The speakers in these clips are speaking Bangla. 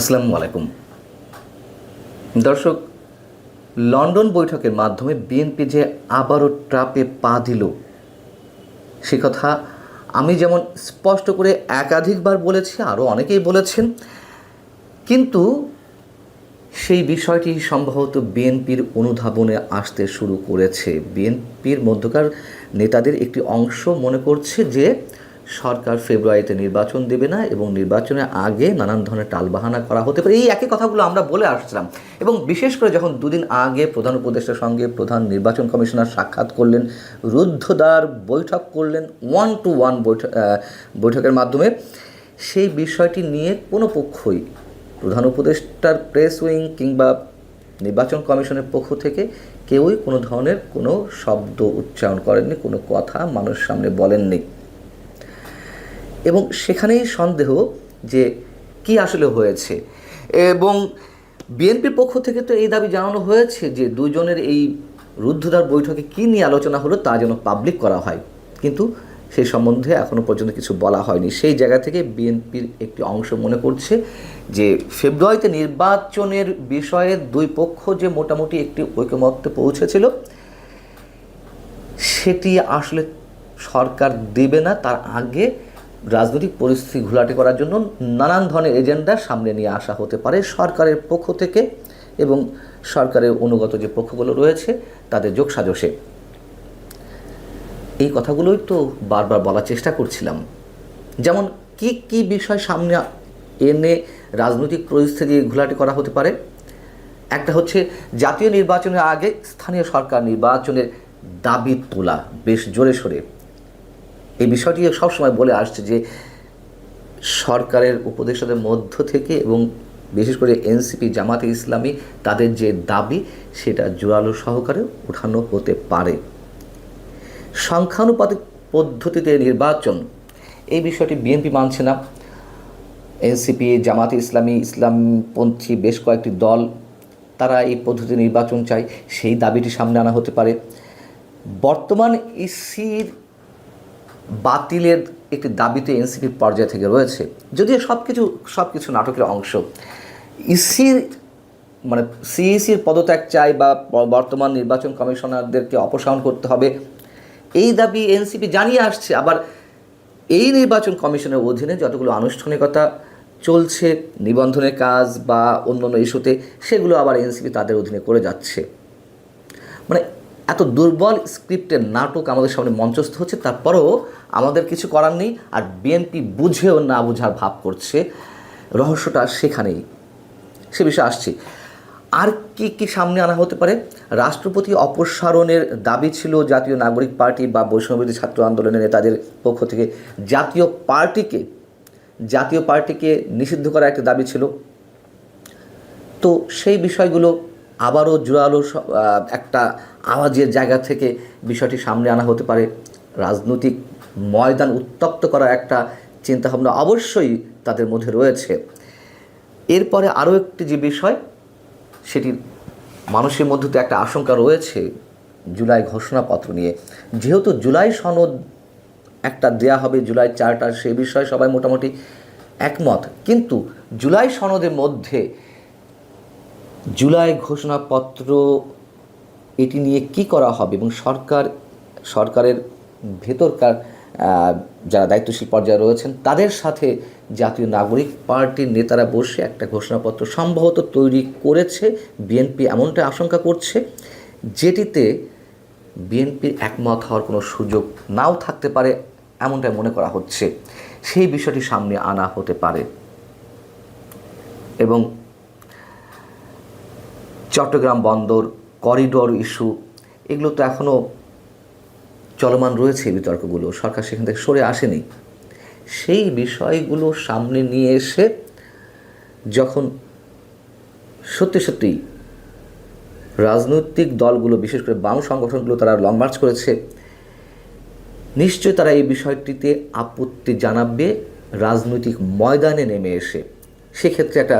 আসসালামু আলাইকুম। দর্শক, লন্ডন বৈঠকের মাধ্যমে বিএনপি যে আবারও ট্রাপে পা দিল, সে কথা আমি যেমন স্পষ্ট করে একাধিকবার বলেছি আরও অনেকেই বলেছেন। কিন্তু সেই বিষয়টি সম্ভবত বিএনপির অনুধাবনে আসতে শুরু করেছে। বিএনপির মধ্যকার নেতাদের একটি অংশ মনে করছে যে সরকার ফেব্রুয়ারিতে নির্বাচন দেবে না এবং নির্বাচনের আগে নানান ধরনের টালবাহানা করা হতে পারে। এই একই কথাগুলো আমরা বলে আসছিলাম। এবং বিশেষ করে যখন দুদিন আগে প্রধান উপদেষ্টার সঙ্গে প্রধান নির্বাচন কমিশনার সাক্ষাৎ করলেন, রুদ্ধদ্বার বৈঠক করলেন ওয়ান টু ওয়ান বৈঠক বৈঠকের মাধ্যমে, সেই বিষয়টি নিয়ে কোনো পক্ষই প্রধান উপদেষ্টার প্রেস উইং কিংবা নির্বাচন কমিশনের পক্ষ থেকে কেউই কোনো ধরনের কোনো শব্দ উচ্চারণ করেননি, কোনো কথা মানুষের সামনে বলেননি। এবং সেখানেই সন্দেহ যে কি আসলে হয়েছে। এবং বিএনপির পক্ষ থেকে তো এই দাবি জানানো হয়েছে যে দুজনের এই রুদ্ধদ্বার বৈঠকে কী নিয়ে আলোচনা হলো তা যেন পাবলিক করা হয়। কিন্তু সেই সম্বন্ধে এখনও পর্যন্ত কিছু বলা হয়নি। সেই জায়গা থেকে বিএনপির একটি অংশ মনে করছে যে ফেব্রুয়ারিতে নির্বাচনের বিষয়ে দুই পক্ষ যে মোটামুটি একটি ঐকমত্যে পৌঁছেছিল, সেটি আসলে সরকার দেবে না। তার আগে রাজনৈতিক পরিস্থিতি ঘোলাটে করার জন্য নানান ধরনের এজেন্ডা সামনে নিয়ে আসা হতে পারে সরকারের পক্ষ থেকে এবং সরকারের অনুগত যে পক্ষগুলো রয়েছে তাদের যোগসাজশে। এই কথাগুলোই তো বারবার বলার চেষ্টা করছিলাম। যেমন, কি কি বিষয় সামনে এনে রাজনৈতিক পরিস্থিতি ঘোলাটে করা হতে পারে? একটা হচ্ছে, জাতীয় নির্বাচনের আগে স্থানীয় সরকার নির্বাচনের দাবি তোলা বেশ জোরে সোরে। এই বিষয়টি সবসময় বলে আসছে যে সরকারের উপদেষ্টাদের মধ্য থেকে এবং বিশেষ করে এনসিপি জামাতে ইসলামী তাদের যে দাবি, সেটা জোরালো সহকারে উঠানো হতে পারে। সংখ্যানুপাতিক পদ্ধতিতে নির্বাচন, এই বিষয়টি বিএনপি মানছে না। এনসিপি, জামাতে ইসলামী, ইসলামপন্থী বেশ কয়েকটি দল, তারা এই পদ্ধতি নির্বাচন চায়, সেই দাবিটি সামনে আনা হতে পারে। বর্তমান ইসির বাতিলের একটি দাবিতে এনসিপির পর্যায় থেকে রয়েছে। যদিও সব কিছু সব কিছু নাটকের অংশ। ইসির মানে সিইসির পদত্যাগ চাই বা বর্তমান নির্বাচন কমিশনারদেরকে অপসারণ করতে হবে, এই দাবি এনসিপি জানিয়ে আসছে। আবার এই নির্বাচন কমিশনের অধীনে যতগুলো আনুষ্ঠানিকতা চলছে, নিবন্ধনের কাজ বা অন্য অন্য ইস্যুতে, সেগুলো আবার এনসিপি তাদের অধীনে করে যাচ্ছে। মানে এত দুর্বল স্ক্রিপ্টের নাটক আমাদের সামনে মঞ্চস্থ হচ্ছে, তারপরেও আমাদের কিছু করার নেই আর বিএনপি বুঝেও না বোঝার ভাব করছে। রহস্যটা সেখানেই। সে বিষয়ে আসছি। আর কি কি সামনে আনা হতে পারে? রাষ্ট্রপতি অপসারণের দাবি ছিল জাতীয় নাগরিক পার্টি বা বৈষম্যবিরোধী ছাত্র আন্দোলনের নেতাদের পক্ষ থেকে। জাতীয় পার্টিকে জাতীয় পার্টিকে নিষিদ্ধ করার একটা দাবি ছিল। তো সেই বিষয়গুলো আবারও জোরালো একটা আওয়াজের জায়গা থেকে বিষয়টি সামনে আনা হতে পারে। রাজনৈতিক ময়দান উত্তপ্ত করার একটা চিন্তাভাবনা অবশ্যই তাদের মধ্যে রয়েছে। এরপরে আরও একটি যে বিষয় সেটি মানুষের মধ্যে তো একটা আশঙ্কা রয়েছে জুলাই ঘোষণাপত্র নিয়ে। যেহেতু জুলাই সনদ একটা দেয়া হবে, জুলাই চার্টার সে বিষয়ে সবাই মোটামুটি একমত। কিন্তু জুলাই সনদের মধ্যে জুলাই ঘোষণাপত্র এটি নিয়ে কি করা হবে এবং সরকার, সরকারের ভেতরকার যারা দায়িত্বশীল পর্যায়ে রয়েছেন, তাদের সাথে জাতীয় নাগরিক পার্টির নেতারা বসে একটা ঘোষণাপত্র সম্ভবত তৈরি করেছে। বিএনপি এমনটা আশঙ্কা করছে, যেটিতে বিএনপির একমত হওয়ার কোনো সুযোগ নাও থাকতে পারে এমনটাই মনে করা হচ্ছে। সেই বিষয়টি সামনে আনা হতে পারে। এবং চট্টগ্রাম বন্দর করিডোর ইস্যু এগুলো তো এখনও চলমান রয়েছে বিতর্কগুলো। সরকার সেখান থেকে সরে আসেনি। সেই বিষয়গুলো সামনে নিয়ে এসে যখন সত্যি সত্যি রাজনৈতিক দলগুলো, বিশেষ করে বাম সংগঠনগুলো তারা লং মার্চ করেছে, নিশ্চয়ই তারা এই বিষয়টিতে আপত্তি জানাবে, রাজনৈতিক ময়দানে নেমে এসে। সেক্ষেত্রে একটা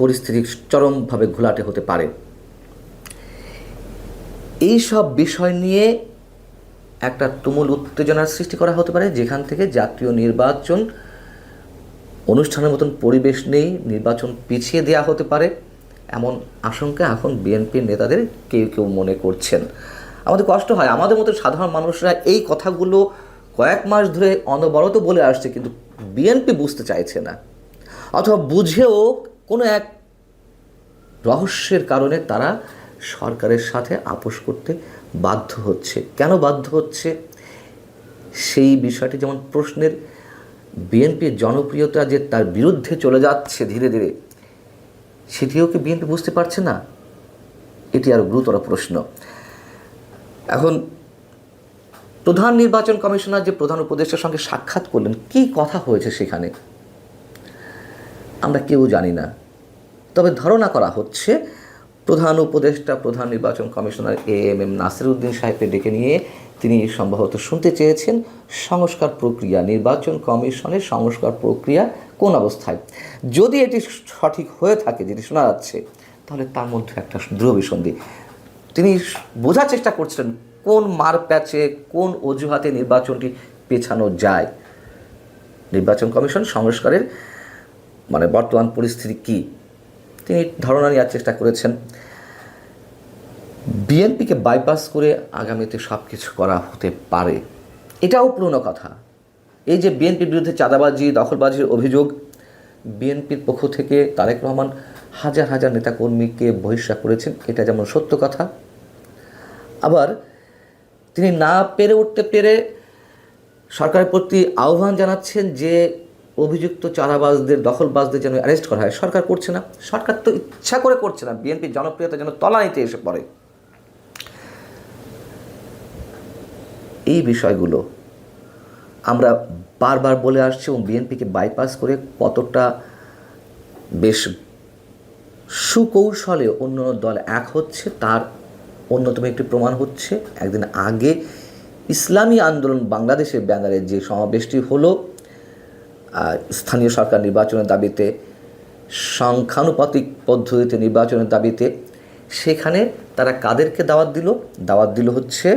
পরিস্থিতি চরমভাবে ঘোলাটে হতে পারে। এই সব বিষয় নিয়ে একটা তুমুল উত্তেজনার সৃষ্টি করা হতে পারে, যেখান থেকে জাতীয় নির্বাচন অনুষ্ঠানের মতন পরিবেশ নেই, নির্বাচন পিছিয়ে দেওয়া হতে পারে, এমন আশঙ্কা এখন বিএনপির নেতাদের কেউ কেউ মনে করছেন। আমাদের কষ্ট হয়, আমাদের মতো সাধারণ মানুষরা এই কথাগুলো কয়েক মাস ধরে অনবরত বলে আসছে, কিন্তু বিএনপি বুঝতে চাইছে না। অথবা বুঝেও কোনো এক রহস্যের কারণে তারা সরকারের সাথে আপোষ করতে বাধ্য হচ্ছে। কেন বাধ্য হচ্ছে? সেই বিষয়টি যেমন প্রশ্নের বিএনপির জনপ্রিয়তা যে তার বিরুদ্ধে চলে যাচ্ছে ধীরে ধীরে, সেটিও কি বিএনপি বুঝতে পারছে না? এটি আরও গুরুতর প্রশ্ন। এখন প্রধান নির্বাচন কমিশনার যে প্রধান উপদেষ্টার সঙ্গে সাক্ষাৎ করলেন, কী কথা হয়েছে সেখানে? আমরা কেউ জানি না। তবে ধারণা করা হচ্ছে, প্রধান উপদেষ্টা, প্রধান নির্বাচন commissioner A M M Nasiruddin সাহেবকে ডেকে নিয়ে তিনি সম্ভবত শুনতে চেয়েছেন, সংস্কার প্রক্রিয়া, নির্বাচন কমিশনের সংস্কার প্রক্রিয়া কোন অবস্থায়? যদি এটি সঠিক হয়ে থাকে, যেটি শোনা যাচ্ছে, তাহলে তার মধ্যে একটা দৃঢ় বিসন্ধি। তিনি বোঝার চেষ্টা করছিলেন, কোন মার প্যাচে কোন অজুহাতে নির্বাচনটি পেছানো যায়? নির্বাচন কমিশন সংস্কারের মানে বর্তমান পরিস্থিতি কি? তিনি ধারণা নেওয়ার চেষ্টা করেছেন। বিএনপিকে বাইপাস করে আগামীতে সব কিছু করা হতে পারে। এটাও পুরনো কথা। এই যে বিএনপির বিরুদ্ধে চাঁদাবাজি, দখলবাজির অভিযোগ, বিএনপির পক্ষ থেকে তারেক রহমান হাজার হাজার নেতাকর্মীকে বহিষ্কার করেছেন, এটা যেমন সত্য কথা। আবার তিনি না পেরে উঠতে পেরে সরকারের প্রতি আহ্বান জানাচ্ছেন যে অভিযুক্ত চাঁদাবাজদের, দখলবাজদের যেন অ্যারেস্ট করা হয়। সরকার করছে না। সরকার তো ইচ্ছা করে করছে না। বিএনপির জনপ্রিয়তা যেন তলানিতে এসে পড়ে। এই বিষয়গুলো আমরা বারবার বলে আসছি এবং বিএনপিকে বাইপাস করে কতটা বেশ সুকৌশলে অন্য দল এক হচ্ছে, তার অন্যতম একটি প্রমাণ হচ্ছে, একদিন আগে ইসলামী আন্দোলন বাংলাদেশের ব্যানারে যে সমাবেশটি হলো স্থানীয় সরকার নির্বাচনের দাবিতে, সংখ্যানুপাতিক পদ্ধতিতে নির্বাচনের দাবিতে সেখানে তারা কাদেরকে দাওয়াত দিল? দাওয়াত দিল হচ্ছে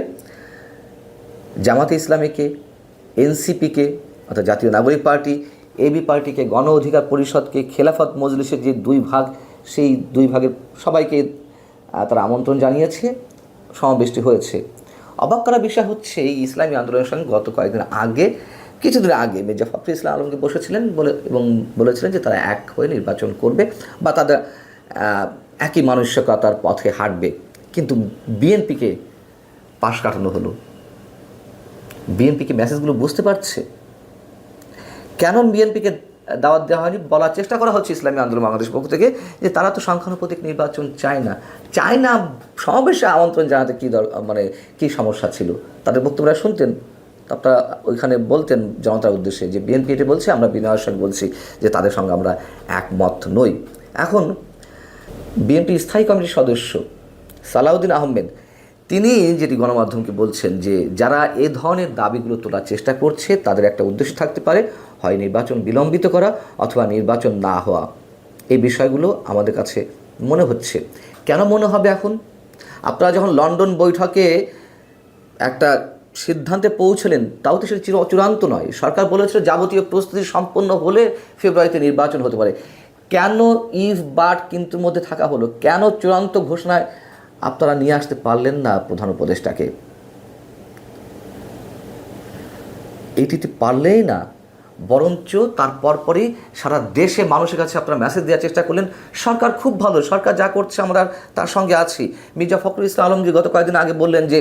জামাতে ইসলামীকে, এনসিপিকে, অর্থাৎ জাতীয় নাগরিক পার্টি, এবি পার্টিকে, গণ অধিকার পরিষদকে, খেলাফত মজলিসের যে দুই ভাগ, সেই দুই ভাগের সবাইকে তারা আমন্ত্রণ জানিয়েছে, সমাবেশটি হয়েছে। অবাক করা বিষয় হচ্ছে, এই ইসলামী আন্দোলনের সঙ্গে গত কয়েকদিন আগে কিছুদিন আগে মির্জা ফখরুল ইসলাম আলমকে বসেছিলেন বলে এবং বলেছিলেন যে তারা এক হয়ে নির্বাচন করবে বা তাদের একই মানসিকতার পথে হাঁটবে। কিন্তু বিএনপিকে পাশ কাটানো হলো। বিএনপিকে মেসেজগুলো বুঝতে পারছে? কেন বিএনপিকে দাওয়াত দেওয়া হয়নি? বলার চেষ্টা করা হচ্ছে ইসলামী আন্দোলন বাংলাদেশ পক্ষ থেকে যে তারা তো সংখ্যানুপাতিক নির্বাচন চায় না। চায় না সমাবেশে আমন্ত্রণ জানাতে কী মানে কী সমস্যা ছিল? তাদের বক্তব্যরা শুনতেন আপনারা ওইখানে বলতেন জনতার উদ্দেশ্যে যে বিএনপি এটি বলছে, আমরা বিনয়ের সঙ্গে বলছি যে তাদের সঙ্গে আমরা একমত নই। এখন বিএনপি স্থায়ী কমিটির সদস্য সালাউদ্দিন আহমেদ, তিনি যেটি গণমাধ্যমকে বলছেন যে যারা এ ধরনের দাবিগুলো তোলার চেষ্টা করছে, তাদের একটা উদ্দেশ্য থাকতে পারে, হয় নির্বাচন বিলম্বিত করা অথবা নির্বাচন না হওয়া। এই বিষয়গুলো আমাদের কাছে মনে হচ্ছে। কেন মনে হবে এখন? আপনারা যখন লন্ডন বৈঠকে একটা সিদ্ধান্তে পৌঁছলেন, তাও তো সেটা চির চূড়ান্ত নয়। সরকার বলেছিল যাবতীয় প্রস্তুতি সম্পন্ন হলে ফেব্রুয়ারিতে নির্বাচন হতে পারে। কেন ইফ বাট কিন্তু মধ্যে থাকা হলো? কেন চূড়ান্ত ঘোষণায় আপনারা নিয়ে আসতে পারলেন না প্রধান উপদেষ্টাকে? এইটিতে পারলেই না। বরঞ্চ তার পরপরই সারা দেশে মানুষের কাছে আপনারা মেসেজ দেওয়ার চেষ্টা করলেন। সরকার খুব ভালো। সরকার যা করছে আমরা তার সঙ্গে আছি। মির্জা ফখরুল ইসলাম আলমগীর গত কয়েকদিন আগে বললেন যে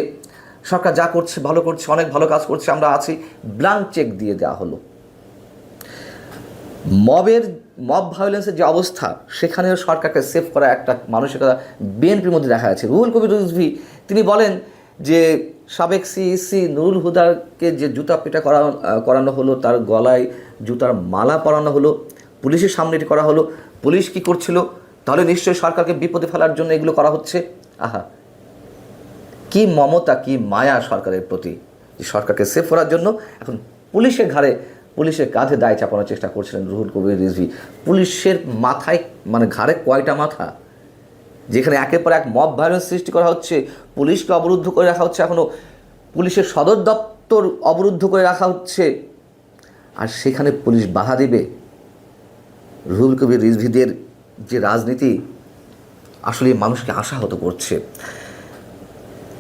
সরকার যা করছে, ভালো করছে, অনেক ভালো কাজ করছে, আমরা আছি। ব্লাঙ্ক চেক দিয়ে দেওয়া হলো। মবের মব ভায়োলেন্সের যে অবস্থা, সেখানেও সরকারকে সেভ করা একটা মানসিকতা বিএনপির মধ্যে দেখা যাচ্ছে। রুহুল কবির রুজভি, তিনি বলেন যে, সাবেক সিইসি নুরুল হুদাকে যে জুতা পেটা করা, করানো হলো, তার গলায় জুতার মালা পরানো হলো, পুলিশের সামনে এটি করা হলো, পুলিশ কি করছিল? তাহলে নিশ্চয়ই সরকারকে বিপদে ফেলার জন্য এগুলো করা হচ্ছে? আহা কি মমতা, কি মায়া সরকারের প্রতি? যে সরকারকে সেভ করার জন্য এখন পুলিশের ঘাড়ে, পুলিশের কাঁধে দায় চাপানোর চেষ্টা করছিলেন রুহুল কবির রিজভি। পুলিশের মাথায় মানে ঘাড়ে কয়টা মাথা? যেখানে একের পর এক মব ভায়োলেন্স সৃষ্টি করা হচ্ছে, পুলিশকে অবরুদ্ধ করে রাখা হচ্ছে এখনও পুলিশের সদর দপ্তর অবরুদ্ধ করে রাখা হচ্ছে। আর সেখানে পুলিশ বাধা দেবে। রুহুল কবির রিজভিদের যে রাজনীতি আসলে মানুষকে আশাহত করছে।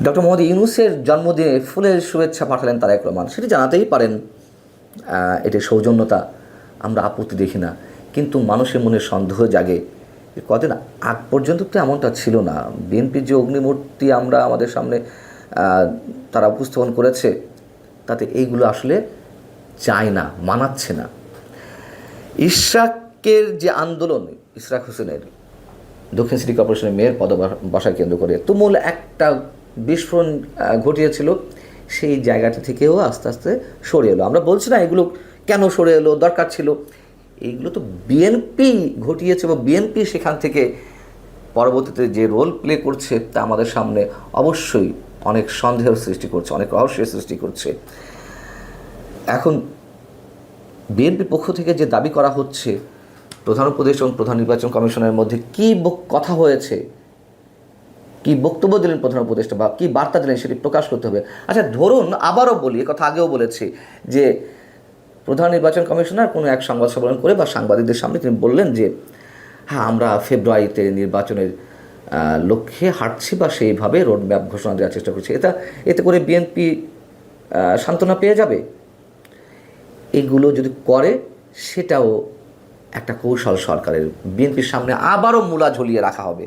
ডক্টর মোহাম্মদ ইউনুসের জন্মদিনে ফুলের শুভেচ্ছা পাঠালেন তারেক রহমান। সেটি জানাতেই পারেন এটি সৌজন্যতা, আমরা আপত্তি দেখি না। কিন্তু মানুষের মনে সন্দেহ জাগে কদিন আগ পর্যন্ত তো এমনটা ছিল না। বিএনপির যে অগ্নিমূর্তি আমরা আমাদের সামনে তারা উপস্থাপন করেছে, তাতে এইগুলো আসলে চায় না, মানাচ্ছে না। ইশরাকের যে আন্দোলন, ইশরাক হোসেনের দক্ষিণ সিটি কর্পোরেশনের মেয়র পদবাসায় কেন্দ্র করে, তুমুল একটা বিস্ফোরণ ঘটিয়েছিল, সেই জায়গাটা থেকেও আস্তে আস্তে সরে এলো। আমরা বলছি না এগুলো কেন সরে এলো, দরকার ছিল। এইগুলো তো বিএনপি ঘটিয়েছে বা বিএনপি সেখান থেকে পরবর্তীতে যে রোল প্লে করছে তা আমাদের সামনে অবশ্যই অনেক সন্দেহের সৃষ্টি করছে, অনেক রহস্যের সৃষ্টি করছে। এখন বিএনপির পক্ষ থেকে যে দাবি করা হচ্ছে, প্রধান উপদেশ এবং প্রধান নির্বাচন কমিশনের মধ্যে কী কথা হয়েছে কি বক্তব্য দিলেন প্রধান উপদেষ্টা বা কি বার্তা দিলেন সেটি প্রকাশ করতে হবে। আচ্ছা ধরুন আবারও বলি কথা আগেও বলেছি যে প্রধান নির্বাচন কমিশনার কোনো এক সংবাদ সম্মেলন করে বা সাংবাদিকদের সামনে তিনি বললেন যে হ্যাঁ আমরা ফেব্রুয়ারিতে নির্বাচনের লক্ষ্যে হাঁটছি বা সেইভাবে রোডম্যাপ ঘোষণা দেওয়ার চেষ্টা করছি। এটা, এতে করে বিএনপি সান্ত্বনা পেয়ে যাবে? এগুলো যদি করে, সেটাও একটা কৌশল সরকারের। বিএনপির সামনে আবারও মূলা ঝুলিয়ে রাখা হবে।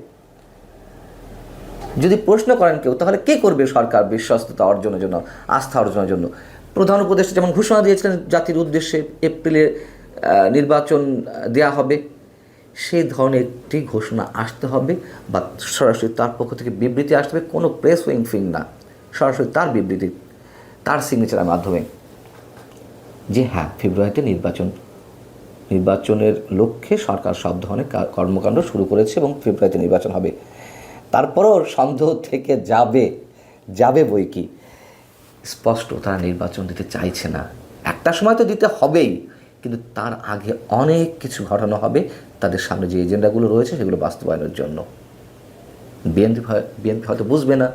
যদি প্রশ্ন করেন কেউ, তাহলে কে করবে সরকার বিশ্বস্ততা অর্জনের জন্য, আস্থা অর্জনের জন্য? প্রধান উপদেষ্টা যেমন ঘোষণা দিয়েছিলেন জাতির উদ্দেশ্যে এপ্রিলে নির্বাচন দেয়া হবে, সেই ধরনের একটি ঘোষণা আসতে হবে বা সরাসরি তার পক্ষ থেকে বিবৃতি আসতে হবে, কোনো প্রেস উইং ফিং না। সরাসরি তার বিবৃতি, তার সিগনেচারের মাধ্যমে। যে হ্যাঁ ফেব্রুয়ারিতে নির্বাচন, নির্বাচনের লক্ষ্যে সরকার সব ধরনের কর্মকাণ্ড শুরু করেছে এবং ফেব্রুয়ারিতে নির্বাচন হবে। তারপরও সন্দেহ থেকে যাবে যাবে বই কি? স্পষ্ট তারা নির্বাচন দিতে চাইছে না। একটা সময় তো দিতে হবেই, কিন্তু তার আগে অনেক কিছু ঘটানো হবে। তাদের সামনে যে এজেন্ডাগুলো রয়েছে সেগুলো বাস্তবায়নের জন্য। বিএনপি বিএনপি হয়তো বুঝবে না।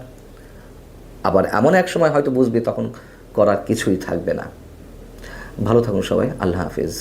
আবার এমন এক সময় হয়তো বুঝবে, তখন করার কিছুই থাকবে না। ভালো থাকুন সবাই, আল্লাহ হাফিজ।